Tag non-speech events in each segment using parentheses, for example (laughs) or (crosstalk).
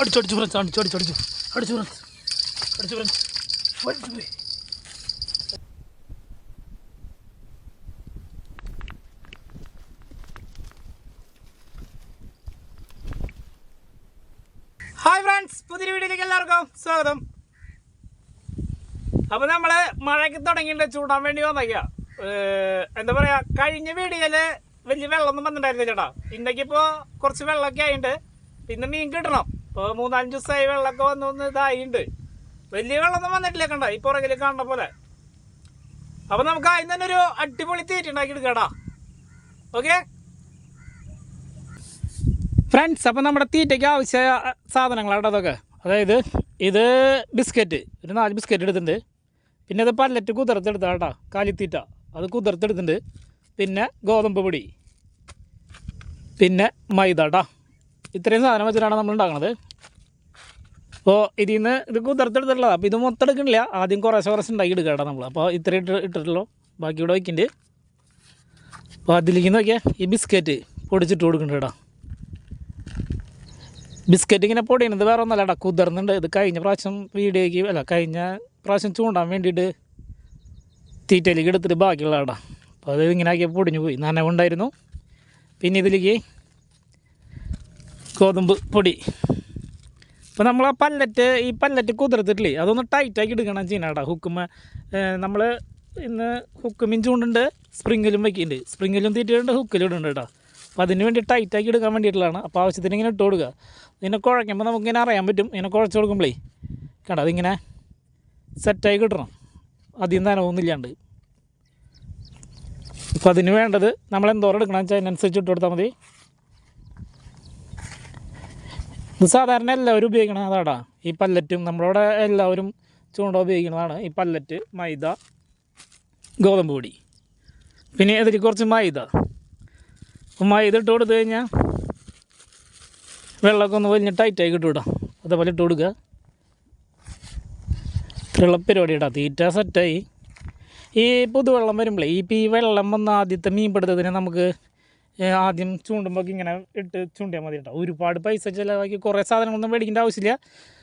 അടിച്ചു അടിച്ചു ഫ്രണ്ട്സ് അടിച്ചു അടിച്ചു അടിച്ചു. അടിച്ചു ഫ്രണ്ട്സ് അടിച്ചു ഫ്രണ്ട്സ്. ഫ്രണ്ട്സ് പോയി. ഹായ് ഫ്രണ്ട്സ് പുതിയ വീഡിയോയിലേക്ക് എല്ലാവർക്കും സ്വാഗതം. അപ്പോൾ നമ്മൾ മഴയ്ക്ക് തുടങ്ങിയിട്ട് ചൂടാൻ വേണ്ടി വന്നേക്കുക എന്താ പറയാ കഴിഞ്ഞ വീഡിയോയിൽ വലിയ വെള്ളമൊന്നും വന്നിട്ടുണ്ടായിരുന്നില്ല ചേട്ടാ. ഇന്നേക്കിപ്പോൾ കുറച്ച് വെള്ളമൊക്കെ ആയിട്ടുണ്ട് പിന്നെ മീൻ കിട്ടണം. ഇപ്പോൾ മൂന്നാലഞ്ച് ദിവസമായി വെള്ളമൊക്കെ വന്ന് ഇതായി ഇതായിട്ടുണ്ട് വലിയ വെള്ളമൊന്നും വന്നിട്ടില്ല കണ്ട? ഈ പുറകിൽ കാണുന്ന പോലെ. അപ്പോൾ നമുക്ക് അതിന് തന്നെ ഒരു അടിപൊളി തീറ്റ ഉണ്ടാക്കി ഓക്കെ? ഫ്രണ്ട്സ് അപ്പം നമ്മുടെ തീറ്റയ്ക്ക് ആവശ്യ സാധനങ്ങളാണ് അതൊക്കെ. അതായത് ഇത് ബിസ്ക്കറ്റ്. ഒരു നാല് ബിസ്ക്കറ്റ് എടുത്തിട്ടുണ്ട്. പിന്നെ അത് പല്ലറ്റ് കുതിർത്തെടുത്താ കേട്ടോ കാലിത്തീറ്റ. അത് കുതിർത്തെടുത്തിട്ടുണ്ട്. പിന്നെ ഗോതമ്പ് പൊടി. പിന്നെ മൈദ കേട്ടോ ഇത്രയും സാധനം വെച്ചിട്ടാണ് നമ്മൾ ഉണ്ടാക്കുന്നത് അപ്പോൾ ഇതിൽ നിന്ന് ഇത് കുതിർത്തെടുത്തിട്ടുള്ളത്. അപ്പോൾ ഇത് മൊത്തം എടുക്കണില്ല. ആദ്യം കുറേശ്ശെ കുറച്ച് ഉണ്ടാക്കി എടുക്കാം നമ്മൾ അപ്പോൾ ഇത്ര ഇട്ട് ഇട്ടിട്ടുള്ളൂ. ബാക്കി ഇവിടെ വയ്ക്കുന്നുണ്ട് അപ്പോൾ അതിലേക്ക് നോക്കിയാൽ ഈ ബിസ്ക്കറ്റ് പൊടിച്ചിട്ട് കൊടുക്കുന്നുണ്ട് കേട്ടോ. ബിസ്ക്കറ്റ് ഇങ്ങനെ പൊടിയുന്നത് വേറെ ഒന്നല്ല കേട്ടോ. കുതിർന്നുണ്ട്. ഇത് കഴിഞ്ഞ പ്രാവശ്യം വീഡിയോയ്ക്ക് അല്ല കഴിഞ്ഞ പ്രാവശ്യം ചൂണ്ടാൻ വേണ്ടിയിട്ട് തീറ്റയിലേക്ക് എടുത്തിട്ട് ബാക്കിയുള്ള കേട്ടോ. അപ്പോൾ അത് ഇങ്ങനെ ആക്കിയാൽ പൊടിഞ്ഞു പോയി. നനവുണ്ടായിരുന്നു. പിന്നെ ഇതിലേക്ക് ഗോതമ്പ് പൊടി. ഇപ്പോൾ നമ്മൾ ആ പല്ലറ്റ് ഈ പല്ലറ്റ് കുതിർത്തിട്ടില്ലേ? അതൊന്ന് ടൈറ്റാക്കി എടുക്കണം ചെയ്യണം കേട്ടോ ഹുക്കുമ്മ നമ്മൾ ഇന്ന് ഹുക്കുമിൻ ചൂണ്ടുണ്ട് സ്പ്രിങ്ങിലും വയ്ക്കുന്നുണ്ട് സ്പ്രിങ്ങിലും തീറ്റിയുണ്ട് ഹുക്കിലും ഇടുന്നുണ്ട് കേട്ടോ അപ്പോൾ അതിന് വേണ്ടി ടൈറ്റാക്കി എടുക്കാൻ വേണ്ടിയിട്ടുള്ളതാണ്. അപ്പോൾ ആവശ്യത്തിന് ഇങ്ങനെ ഇട്ട് കൊടുക്കുക. ഇതിനെ കുഴയ്ക്കുമ്പോൾ നമുക്കിങ്ങനെ അറിയാൻ പറ്റും. ഇങ്ങനെ കുഴച്ച് കൊടുക്കുമ്പോഴേ കണ്ട? അതിങ്ങനെ സെറ്റായി കിട്ടണം. അധികം നനവൊന്നുമില്ലാണ്ട് അപ്പോൾ അതിന് വേണ്ടത് നമ്മൾ എന്തോരം എടുക്കണം വെച്ചാൽ അതിനനുസരിച്ച് ഇട്ട് കൊടുത്താൽ മതി. ഇത് സാധാരണ എല്ലാവരും ഉപയോഗിക്കണം അതാടാ. ഈ പല്ലറ്റും നമ്മളവിടെ എല്ലാവരും ചൂണ്ട ഉപയോഗിക്കുന്നതാണ്. ഈ പല്ലറ്റ് മൈദ ഗോതമ്പ് പൊടി. പിന്നെ ഇതിൽ കുറച്ച് മൈദ. അപ്പം മൈദ ഇട്ട് കൊടുത്തു കഴിഞ്ഞാൽ വെള്ളമൊക്കെ ഒന്ന് വലിഞ്ഞ് ടൈറ്റായി കിട്ടും അതേപോലെ ഇട്ട് കൊടുക്കുക. ഇത്രയുള്ള പരിപാടി ഇടാം തീറ്റ സെറ്റായി ഈ പുതുവെള്ളം വരുമ്പോഴേ ഈ ഈ വെള്ളം വന്ന ആദ്യത്തെ മീൻ പിടുത്തതിന് നമുക്ക് ആദ്യം ചൂണ്ടുമ്പോൾ ഇങ്ങനെ ഇട്ട് ചൂണ്ടിയാൽ മതി കേട്ടോ. ഒരുപാട് പൈസ ചിലവാക്കി കുറേ സാധനങ്ങളൊന്നും മേടിക്കേണ്ട ആവശ്യമില്ല.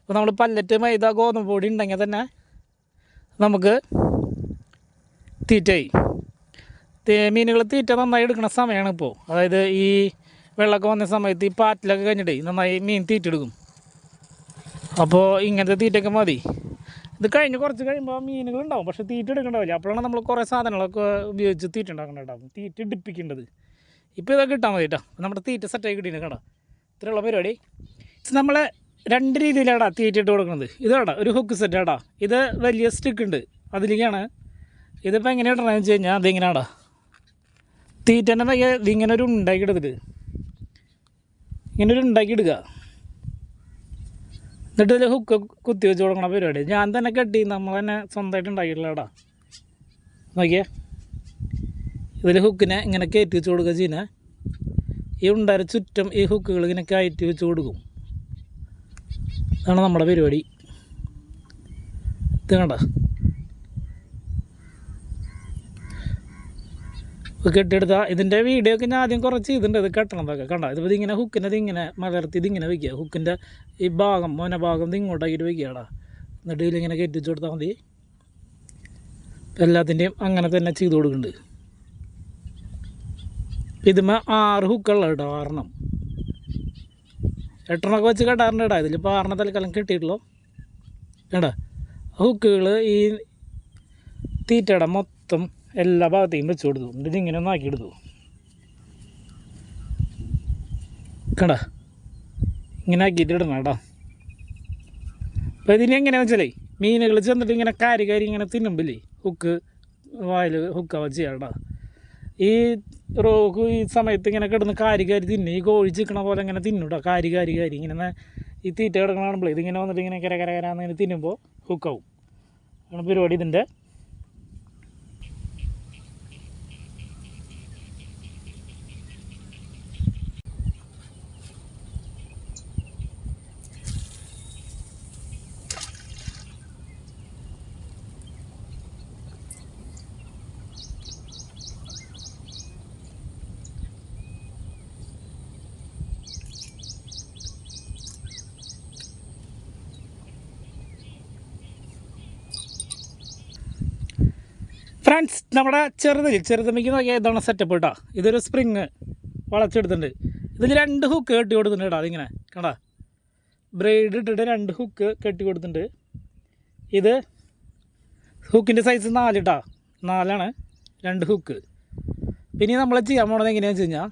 അപ്പോൾ നമ്മൾ പല്ലറ്റ് മൈദ ഗോതമ്പ് പൊടി ഉണ്ടെങ്കിൽ തന്നെ നമുക്ക് തീറ്റയായി. മീനുകൾ തീറ്റ നന്നായി എടുക്കുന്ന സമയമാണ് ഇപ്പോൾ അതായത് ഈ വെള്ളമൊക്കെ വന്ന സമയത്ത് ഈ പാറ്റിലൊക്കെ കഴിഞ്ഞിട്ട് നന്നായി മീൻ തീറ്റ എടുക്കും. അപ്പോൾ ഇങ്ങനത്തെ തീറ്റയൊക്കെ മതി. ഇത് കഴിഞ്ഞ് കുറച്ച് കഴിയുമ്പോൾ മീനുകൾ ഉണ്ടാവും. പക്ഷേ തീറ്റ എടുക്കണ്ടാവില്ല അപ്പോഴാണ് നമ്മൾ കുറേ സാധനങ്ങളൊക്കെ ഉപയോഗിച്ച് തീറ്റ ഉണ്ടാക്കുന്നുണ്ടാവും തീറ്റ ഇടിപ്പിക്കേണ്ടത്. ഇപ്പോൾ ഇതൊക്കെ ഇട്ടാൽ മതി കേട്ടോ നമ്മുടെ തീറ്റ സെറ്റായി കിട്ടിയിട്ടുണ്ട് കേട്ടോ ഇത്രയുള്ള പരിപാടി. നമ്മൾ രണ്ട് രീതിയിലാടാ തീറ്റ ഇട്ട് കൊടുക്കുന്നത്. ഇതാടാ ഒരു ഹുക്ക് സെറ്റ് ആടാ. ഇത് വലിയ സ്റ്റിക്ക് ഉണ്ട്. അതിലേക്കാണ് ഇതിപ്പോൾ എങ്ങനെ ഇടണമെന്ന് വെച്ച് കഴിഞ്ഞാൽ അതിങ്ങനെയാടാ തീറ്റേന്റെ വയ്യ ഇതിങ്ങനെ ഒരു ഉണ്ടാക്കി എടുത്തിട്ട്. ഇങ്ങനെ ഒരു ഉണ്ടാക്കി എടുക്കുക എന്നിട്ട് ഇതിൽ ഹുക്ക് കുത്തി വെച്ച് കൊടുക്കണ പരിപാടി. ഞാൻ തന്നെ കെട്ടി നമ്മൾ തന്നെ സ്വന്തമായിട്ട് ഉണ്ടാക്കിയിട്ടുള്ളടാ നോക്കിയേ. ഇതിൽ ഹുക്കിനെ ഇങ്ങനെ കയറ്റി വെച്ച് കൊടുക്കുക ചെയ്യുന്ന. ഈ ഉണ്ടായ ചുറ്റും ഈ ഹുക്കുകൾ ഇങ്ങനെ കയറ്റി വെച്ച് കൊടുക്കും. ഇതാണ് നമ്മുടെ പരിപാടി. ഇത് കണ്ട? കെട്ടിയെടുത്ത ഇതിന്റെ വീഡിയോ ഒക്കെ ഞാൻ ആദ്യം കുറച്ച് ചെയ്തിട്ടുണ്ട്. ഇത് കെട്ടണതൊക്കെ കണ്ട? ഇതിപ്പോൾ ഇതിങ്ങനെ ഹുക്കിനെ ഇതിങ്ങനെ മലർത്തി ഇതിങ്ങനെ വയ്ക്കുക ഹുക്കിന്റെ ഈ ഭാഗം മോനെ ഭാഗം ഇത് ഇങ്ങോട്ടാക്കിയിട്ട് വയ്ക്കുകടാ എന്നിട്ട് ഇതിലിങ്ങനെ കെട്ടിച്ചു കൊടുത്താൽ മതി. എല്ലാത്തിന്റെയും അങ്ങനെ തന്നെ ചെയ്ത് കൊടുക്കുന്നുണ്ട്. ഇതുമേ ആറ് ഹുക്കുള്ള കേട്ടോ ആറെണ്ണം. എട്ടെണ്ണമൊക്കെ വെച്ച് കെട്ടാറുണ്ട് കേട്ടോ. ഇതിലിപ്പോൾ ആറെണ്ണം തൽക്കാലം കിട്ടിയിട്ടുള്ളൂ. കേട്ടോ ഹുക്കുകൾ ഈ തീറ്റയുടെ മൊത്തം എല്ലാ ഭാഗത്തേക്കും വെച്ച് കൊടുത്തു. എന്നിട്ട് ഇങ്ങനെ ഒന്ന് ആക്കിയെടുത്തു കണ്ടാ? ഇങ്ങനെ ആക്കിയിട്ട് ഇടണം കേട്ടോ. അപ്പോൾ ഇതിന് എങ്ങനെയാണെന്ന് വെച്ചാലേ മീനുകൾ ചെന്നിട്ട് ഇങ്ങനെ കാരി കാരി ഇങ്ങനെ തിന്നുമ്പില്ലേ ഹുക്ക് വായിൽ ഹുക്കാവ ചെയ്യാം കേട്ടോ. ഈ റോക്ക് ഈ സമയത്ത് ഇങ്ങനെ കിടന്ന് കാരി കാരി തിന്നു. ഈ കോഴി ചിക്കണ പോലെ ഇങ്ങനെ തിന്നുട്ടോ. കാരി കാരി കാരി ഇങ്ങനെ ഈ തീറ്റ കിടക്കണ കാണുമ്പോൾ ഇതിങ്ങനെ വന്നിട്ട് ഇങ്ങനെ കര കര കരാന്ന് ഇങ്ങനെ തിന്നുമ്പോൾ ഹുക്കാവും ആണ് പരിപാടി ഇതിന്റെ ഫ്രണ്ട്സ് നമ്മുടെ ചെറുതിൽ ചെറുതമ്മയ്ക്ക് നോക്കിയാൽ ഇതാണ് സെറ്റപ്പ് കേട്ടോ ഇതൊരു സ്പ്രിങ് വളച്ചെടുത്തിട്ടുണ്ട്. ഇതിൽ രണ്ട് ഹുക്ക് കെട്ടി കൊടുത്തിട്ടുണ്ട് കേട്ടോ അതിങ്ങനെ. കണ്ടാ? ബ്രെയ്ഡ് ഇട്ടിട്ട് രണ്ട് ഹുക്ക് കെട്ടി കൊടുത്തിട്ടുണ്ട്. ഇത് ഹുക്കിന്റെ സൈസ് നാല് കേട്ടോ നാലാണ് രണ്ട് ഹുക്ക് പിന്നെ നമ്മൾ ചെയ്യാൻ പോണത് എങ്ങനെയാണെന്ന് വെച്ച് കഴിഞ്ഞാൽ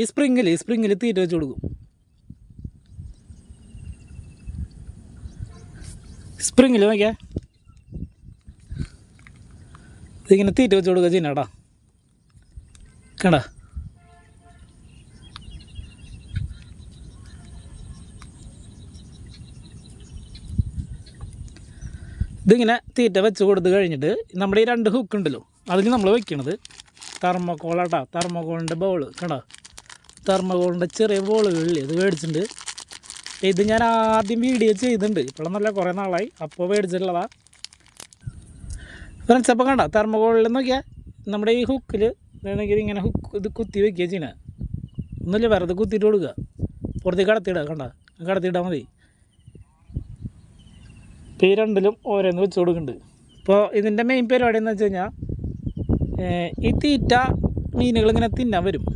ഈ സ്പ്രിങ്ങിൽ ഈ സ്പ്രിങ്ങിൽ തീറ്റ വെച്ച് കൊടുക്കും. സ്പ്രിങ്ങിൽ നോക്കിയാൽ ഇതിങ്ങനെ തീറ്റ വെച്ച് കൊടുക്കുക ചെയ്യുന്നേടാ കണ്ട? ഇതിങ്ങനെ തീറ്റ വെച്ച് കൊടുത്ത് കഴിഞ്ഞിട്ട് നമ്മുടെ ഈ രണ്ട് ഹുക്ക് ഉണ്ടല്ലോ അതിൽ നമ്മൾ വെക്കണത് തെർമോക്കോളാട്ടാ തെർമോക്കോളിന്റെ ബോൾ കണ്ടോ? തെർമോക്കോളിന്റെ ചെറിയ ബോളുകളിൽ ഇത് മേടിച്ചിട്ടുണ്ട്. ഇത് ഞാൻ ആദ്യം വീഡിയോ ചെയ്തിട്ടുണ്ട്. ഇപ്പോഴൊന്നല്ല കുറേ നാളായി. അപ്പോൾ മേടിച്ചിട്ടുള്ളതാ. ഫ്രണ്ട്സ് അപ്പോൾ കണ്ട തെർമോകോളിൽ നോക്കിയാൽ നമ്മുടെ ഈ ഹുക്കിൽ വേണമെങ്കിൽ ഇങ്ങനെ ഹുക്ക് ഇത് കുത്തി വെക്കുക ചെയ്യണേ ഒന്നുമില്ല വെറുതെ കുത്തിയിട്ട് കൊടുക്കുക. പുറത്തേക്ക് കടത്തിയിടുക കണ്ട? കടത്തിയിട്ടാൽ മതി. ഇപ്പോൾ ഈ രണ്ടിലും ഓരോന്ന് വെച്ച് കൊടുക്കുന്നുണ്ട്. ഇപ്പോൾ ഇതിന്റെ മെയിൻ പരിപാടി എന്ന് വെച്ച് കഴിഞ്ഞാൽ ഈ തീറ്റ മീനുകൾ ഇങ്ങനെ തിന്നാൻ വരും.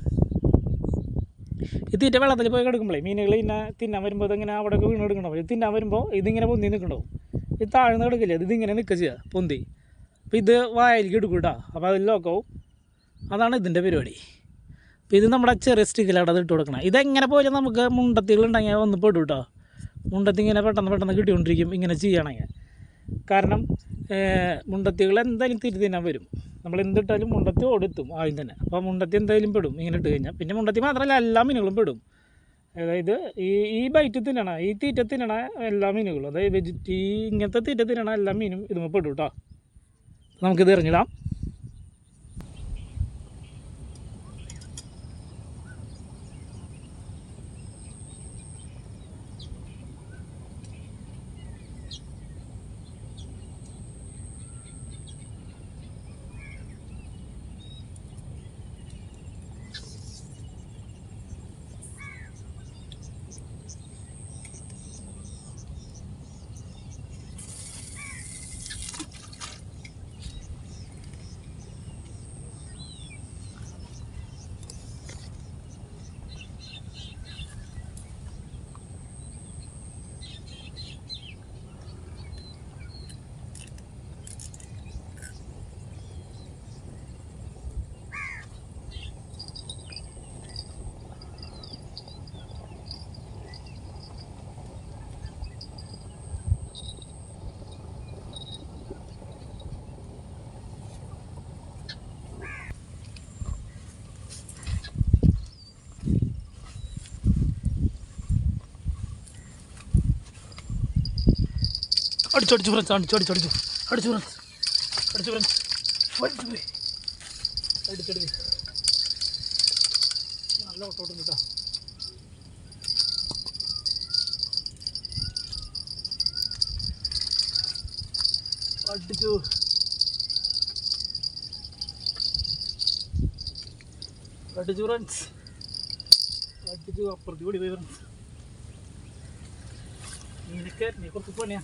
ഈ തീറ്റ വെള്ളത്തിൽ പോയി കിടക്കുമ്പോഴേ മീനുകൾ ഇങ്ങനെ തിന്നാൻ വരുമ്പോൾ ഇതിങ്ങനെ അവിടെയൊക്കെ വീണ് കിടക്കണം? തിന്നാൻ വരുമ്പോൾ ഇതിങ്ങനെ പൊന്തി നിൽക്കണ്ടാവും ഇത് താഴ്ന്ന് കിടക്കില്ല? ഇത് ഇതിങ്ങനെ നിൽക്കുക ചെയ്യുക പൊന്തി. അപ്പോൾ ഇത് വായിലേക്ക് എടുക്കും കേട്ടോ അപ്പോൾ അതിൽ ലോക്കാവും അതാണ് ഇതിന്റെ പരിപാടി. അപ്പോൾ ഇത് നമ്മുടെ ചെറിയ സ്റ്റിക്കിലാണ് അത് ഇട്ട് കൊടുക്കണം. ഇതെങ്ങനെ പോയാലും നമുക്ക് മുണ്ടത്തികളുണ്ടെങ്കിൽ ഒന്ന് പെടും കേട്ടോ മുണ്ടത്തി ഇങ്ങനെ പെട്ടെന്ന് പെട്ടെന്ന് കിട്ടിക്കൊണ്ടിരിക്കും ഇങ്ങനെ ചെയ്യണമെങ്കിൽ കാരണം മുണ്ടത്തികൾ എന്തായാലും തിരി തിന്നാൻ വരും. നമ്മൾ എന്തിട്ടാലും മുണ്ടത്തി ഓടെത്തും ആദ്യം തന്നെ. അപ്പോൾ മുണ്ടത്തി എന്തായാലും പെടും ഇങ്ങനെ ഇട്ട് കഴിഞ്ഞാൽ. പിന്നെ മുണ്ടത്തി മാത്രമല്ല എല്ലാ മീനുകളും പെടും. അതായത് ഈ ഈ ബൈറ്റ് തിന്നണ ഈ തീറ്റ തിന്നണ എല്ലാ മീനുകളും അതായത് വെജിറ്റ് ഇങ്ങനത്തെ തീറ്റ തിന്നണ എല്ലാ മീനും ഇതുമ്പോൾ പെടും കേട്ടോ നമുക്കിത് എറിഞ്ഞിടാം. അടിച്ചു അടിച്ചു ഫ്രണ്ട്സ് അടിച്ചു അടിച്ചു അടിച്ചു. അടിച്ചു ഫ്രണ്ട്സ് അടിച്ചു ഫ്രണ്ട്സ് അടിച്ചു പോയി അടിച്ചടിച്ച് നല്ല ഓട്ടോട്ടും കേട്ടോ അടിച്ചു. അടിച്ചു ഫ്രണ്ട്സ് അടിച്ചു അപ്പുറത്ത് കൂടി പോയി ഫ്രണ്ട്സ് നിനക്ക് നീ കുറച്ച് പണിയാ.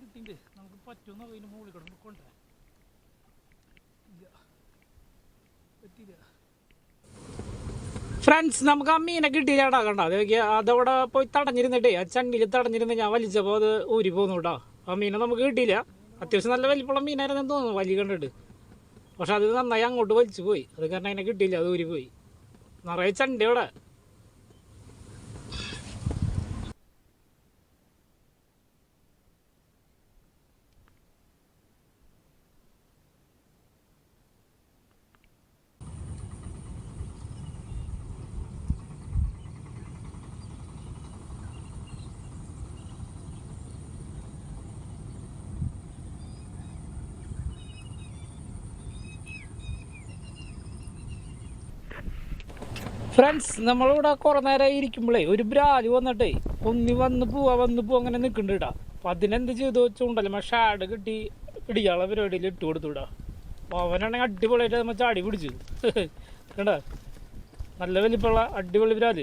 കിട്ടിണ്ട് നമുക്ക് പറ്റുമെന്ന് അതിന് മുകളിൽ കിടന്ന് കൊണ്ടുവരാൻ പറ്റില്ല ഫ്രണ്ട്സ് നമുക്ക് ആ മീനെ കിട്ടിയില്ലാടാ കണ്ട? അതവിടെ പോയി തടഞ്ഞിരുന്നിട്ടേ ആ ചണ്ടിയിൽ തടഞ്ഞിരുന്ന് ഞാൻ വലിച്ചപ്പോൾ അത് ഊരി പോന്നു കേട്ടോ. ആ മീനെ നമുക്ക് കിട്ടിയില്ല. അത്യാവശ്യം നല്ല വലിപ്പുള്ള മീനായിരുന്നു തോന്നുന്നു വലിയ കണ്ടിട്ട്. പക്ഷെ അത് നന്നായി അങ്ങോട്ട് വലിച്ചു പോയി അത് കാരണം അതിനെ കിട്ടിയില്ല അത് ഊരി പോയി നിറയെ ചണ്ടി ഫ്രണ്ട്സ് നമ്മളിവിടെ കുറേ നേരം ഇരിക്കുമ്പോഴേ ഒരു ബ്രാൽ വന്നിട്ടേ ഒന്നി വന്ന് പോവാ വന്ന് പോവാ അങ്ങനെ നിൽക്കുന്നുണ്ട് ഇടാ അപ്പം അതിനെന്ത് ചെയ്തു? മാ ഷാഡ് കിട്ടി പിടിക്കാനുള്ള പരിപാടിയിൽ ഇട്ട് കൊടുത്തു അപ്പോൾ അവനാണെങ്കിൽ അടിപൊളിയായിട്ട് നമ്മൾ ചാടി പിടിച്ചു. (laughs) കണ്ടാ? നല്ല വലിപ്പമുള്ള അടിപൊളി വിരാൽ